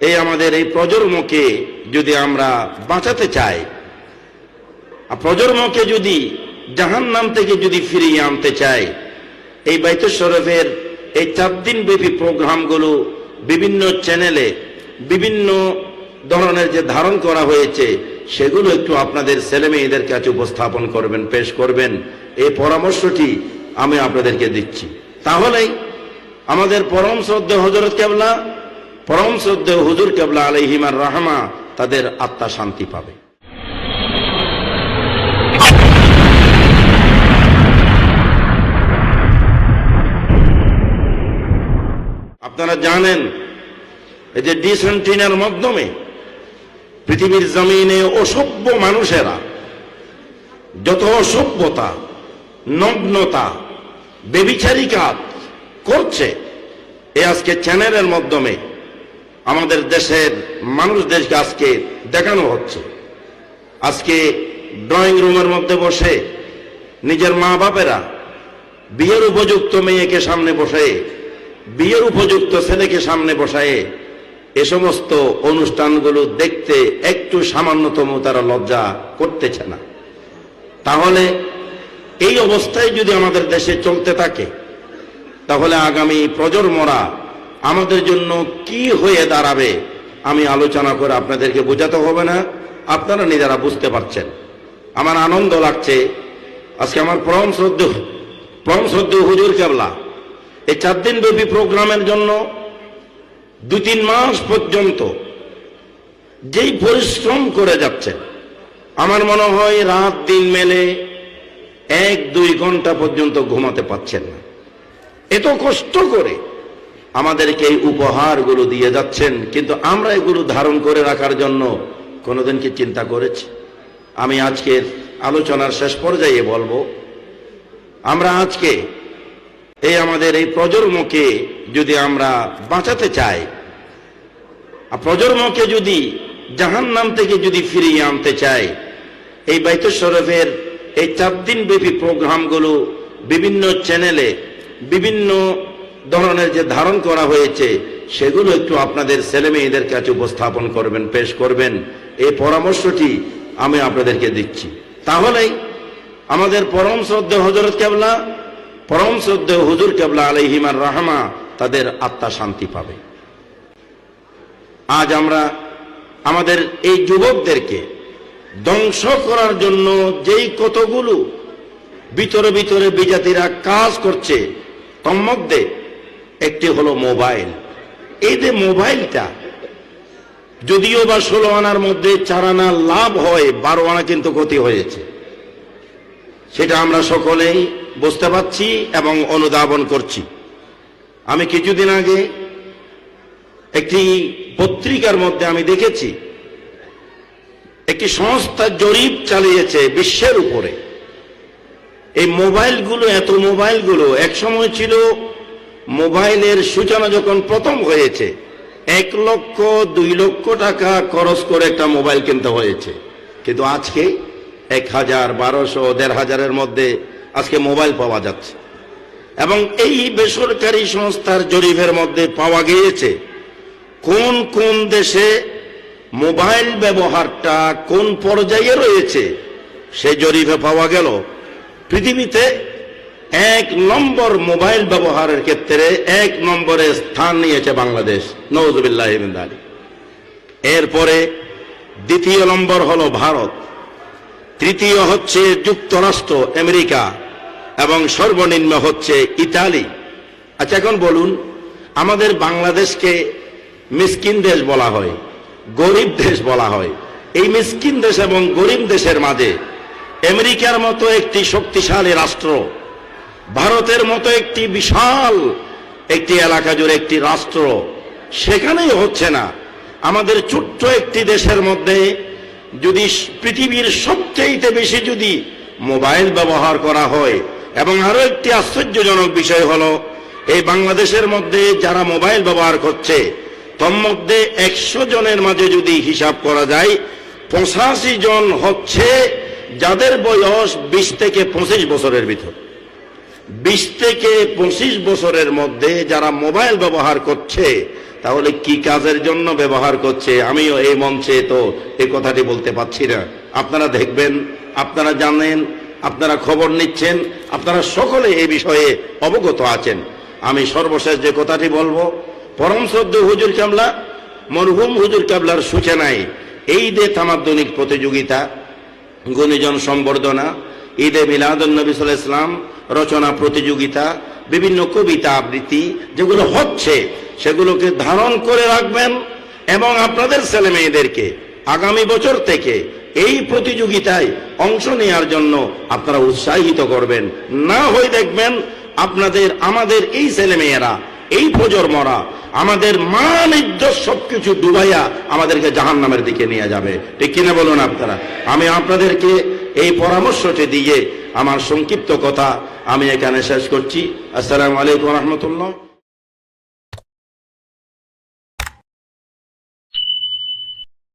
এই আমাদের এই প্রজন্মকে যদি আমরা বাঁচাতে চাই প্রজন্মকে যদি জাহান নাম থেকে যদি ফিরিয়ে আনতে চাই, এই বাইতুল শরফের এই চার দিন ব্যাপী প্রোগ্রামগুলো বিভিন্ন চ্যানেলে বিভিন্ন ধরনের যে ধারণ করা হয়েছে, সেগুলো একটু আপনাদের ছেলে মেয়েদের কাছে উপস্থাপন করবেন, পেশ করবেন। এই পরামর্শটি আমি আপনাদেরকে দিচ্ছি। তাহলেই আমাদের পরম শ্রদ্ধে হজরত কেবলা পরম শ্রদ্ধে হুজুর কেবলা আলহিমার রাহমা তাদের আত্মা শান্তি পাবে। আপনারা জানেন, এই যে ডিসেন্টিনার মাধ্যমে পৃথিবীর জমিনে অসভ্য মানুষেরা যত অসভ্যতা, নগ্নতা বেবিচারিকা করছে, এ আজকে চ্যানেলের মাধ্যমে আমাদের দেশের মানুষদেরকে আজকে দেখানো হচ্ছে। আজকে ড্রয়িং রুমের মধ্যে বসে নিজের মা বাপেরা বিয়ের উপযুক্ত মেয়েকে সামনে বসে, বিয়ের উপযুক্ত ছেলেকে সামনে বসায়ে, এ সমস্ত অনুষ্ঠানগুলো দেখতে একটু সামান্যতম তারা লজ্জা করতেছে না। তাহলে এই অবস্থায় যদি আমাদের দেশে চলতে থাকে, তাহলে আগামী প্রজন্মরা আমাদের জন্য কি হয়ে দাঁড়াবে, আমি আলোচনা করে আপনাদেরকে বোঝাতে হবে না। আপনারা নিজেরা বুঝতে পারছেন। আমার আনন্দ লাগছে। আজকে আমার পরম শ্রদ্ধ পরম শ্রদ্ধ হুজুর কেবলা। এই চার দিন ব্যাপী প্রোগ্রামের জন্য দু তিন মাস পর্যন্ত যেই পরিশ্রম করে যাচ্ছেন, আমার মনে হয় রাত দিন মেলে এক দুই ঘণ্টা পর্যন্ত ঘুমাতে পাচ্ছেন না। এত কষ্ট করে আমাদেরকে এই উপহারগুলো দিয়ে যাচ্ছেন, কিন্তু আমরা এগুলো ধারণ করে রাখার জন্য কোনোদিন কি চিন্তা করেছি? আমি আজকের আলোচনার শেষ পর্যায়ে বলব, আমরা আজকে এই আমাদের এই প্রজন্মকে যদি আমরা বাঁচাতে চাই প্রজন্মকে যদি জাহান নাম থেকে যদি ফিরিয়ে আনতে চাই, এই বাইতুল শরফের এই চার দিন ব্যাপী প্রোগ্রামগুলো বিভিন্ন চ্যানেলে, বিভিন্ন ধরনের যে ধারণ করা হয়েছে, সেগুলো একটু আপনাদের ছেলে মেয়েদের কাছে উপস্থাপন করবেন, পেশ করবেন। এই পরামর্শটি আমি আপনাদেরকে দিচ্ছি। তাহলেই আমাদের পরম শ্রদ্ধে হজরত কেবলা, পরম শ্রদ্ধে হুজুর কেবলা আলহিমার রাহমা তাদের আত্মা শান্তি পাবে। আজ আমরা আমাদের এই যুবকদেরকে ধ্বংস করার জন্য যেই কতগুলো ভিতরে ভিতরে বিজাতিরা কাজ করছে তোর মধ্যে একটি হলো মোবাইল। এই যে মোবাইলটা, যদিও বা ষোলো আনার মধ্যে চার আনা লাভ হয়, বারো আনা কিন্তু ক্ষতি হয়েছে। সেটা আমরা সকলেই বুঝতে পারছি এবং অনুধাবন করছি। আমি কিছুদিন আগে একটি পত্রিকার মধ্যে আমি দেখেছি, একটি সংস্থা জরিপ চালিয়েছে বিশ্বের উপরে। এই মোবাইলগুলো, এত মোবাইলগুলো এক সময় ছিল মোবাইলের সূচনা যখন প্রথম হয়েছে, এক লক্ষ, দুই লক্ষ টাকা খরচ করে একটা মোবাইল কিনতে হয়েছে। কিন্তু আজকে এক হাজার, বারোশো, দেড় হাজারের মধ্যে আজকে মোবাইল পাওয়া যাচ্ছে। এবং এই বেসরকারি সংস্থার জরিপের মধ্যে পাওয়া গিয়েছে, কোন কোন দেশে মোবাইল ব্যবহারটা কোন পর্যায়ে রয়েছে, সে জরিপে পাওয়া গেল। পৃথিবীতে এক নম্বর মোবাইল ব্যবহারের ক্ষেত্রে এক নম্বরে স্থান নিয়েছে বাংলাদেশ। নওজুবিল্লাহ এরপরে দ্বিতীয় নম্বর হল ভারত। তৃতীয় হচ্ছে যুক্তরাষ্ট্র, আমেরিকা এবং সর্বনিম্ন হচ্ছে ইতালি। আচ্ছা এখন বলুন, আমাদের বাংলাদেশকে মিসকিন দেশ বলা হয়, গরিব দেশ বলা হয়। এই মিসকিন দেশ এবং গরিব দেশের মাঝে আমেরিকার মতো একটি শক্তিশালী রাষ্ট্র ভারতের মতো একটি বিশাল, একটি এলাকা জুড়ে একটি রাষ্ট্র, সেখানেই হচ্ছে না। আমাদের ছোট্ট একটি দেশের মধ্যে যদি পৃথিবীর সবচেয়ে বেশি যদি মোবাইল ব্যবহার করা হয়, এবং আরও একটি আশ্চর্যজনক বিষয় হল, এই বাংলাদেশের মধ্যে যারা মোবাইল ব্যবহার করছে, তোর মধ্যে একশো জনের মাঝে যদি হিসাব করা যায়, পঁচাশি জন হচ্ছে যাদের বয়স বিশ থেকে পঁচিশ বছরের ভিতর। বিশ থেকে পঁচিশ বছরের মধ্যে যারা মোবাইল ব্যবহার করছে, তাহলে কি কাজের জন্য ব্যবহার করছে? আমিও এই মঞ্চে তো এই কথাটি বলতে পারছি না। আপনারা দেখবেন, আপনারা জানেন, আপনারা খবর নিচ্ছেন, আপনারা সকলে এই বিষয়ে অবগত আছেন। আমি সর্বশেষ যে কথাটি বলব, পরম শ্রদ্ধ হুজুর কামলা, মরহুম হুজুর কাবলার সূচনায় এই দে তামাদ্দনিক প্রতিযোগিতা, গুণীজন সম্বর্ধনা, ঈদে মিলাদুলনবী সাল্লাহ ইসলাম রচনা প্রতিযোগিতা, বিভিন্ন কবিতা আবৃত্তি যেগুলো হচ্ছে, সেগুলোকে ধারণ করে রাখবেন এবং আপনাদের ছেলে মেয়েদেরকে আগামী বছর থেকে এই প্রতিযোগিতায় অংশ নেওয়ার জন্য আপনারা উৎসাহিত করবেন। না হয়ে দেখবেন আপনাদের, আমাদের এই ছেলে মেয়েরা, এই প্রজন্মরা, আমাদের মান সবকিছু ডুবাইয়া আমাদেরকে জাহান নামের দিকে নিয়ে যাবে। ঠিক কিনা বলুন আপনারা? আমি আপনাদেরকে এই পরামর্শটি দিয়ে আমার সংক্ষিপ্ত কথা আমি এখানে শেষ করছি। আসসালামু আলাইকুম রহমতুল্লাহ।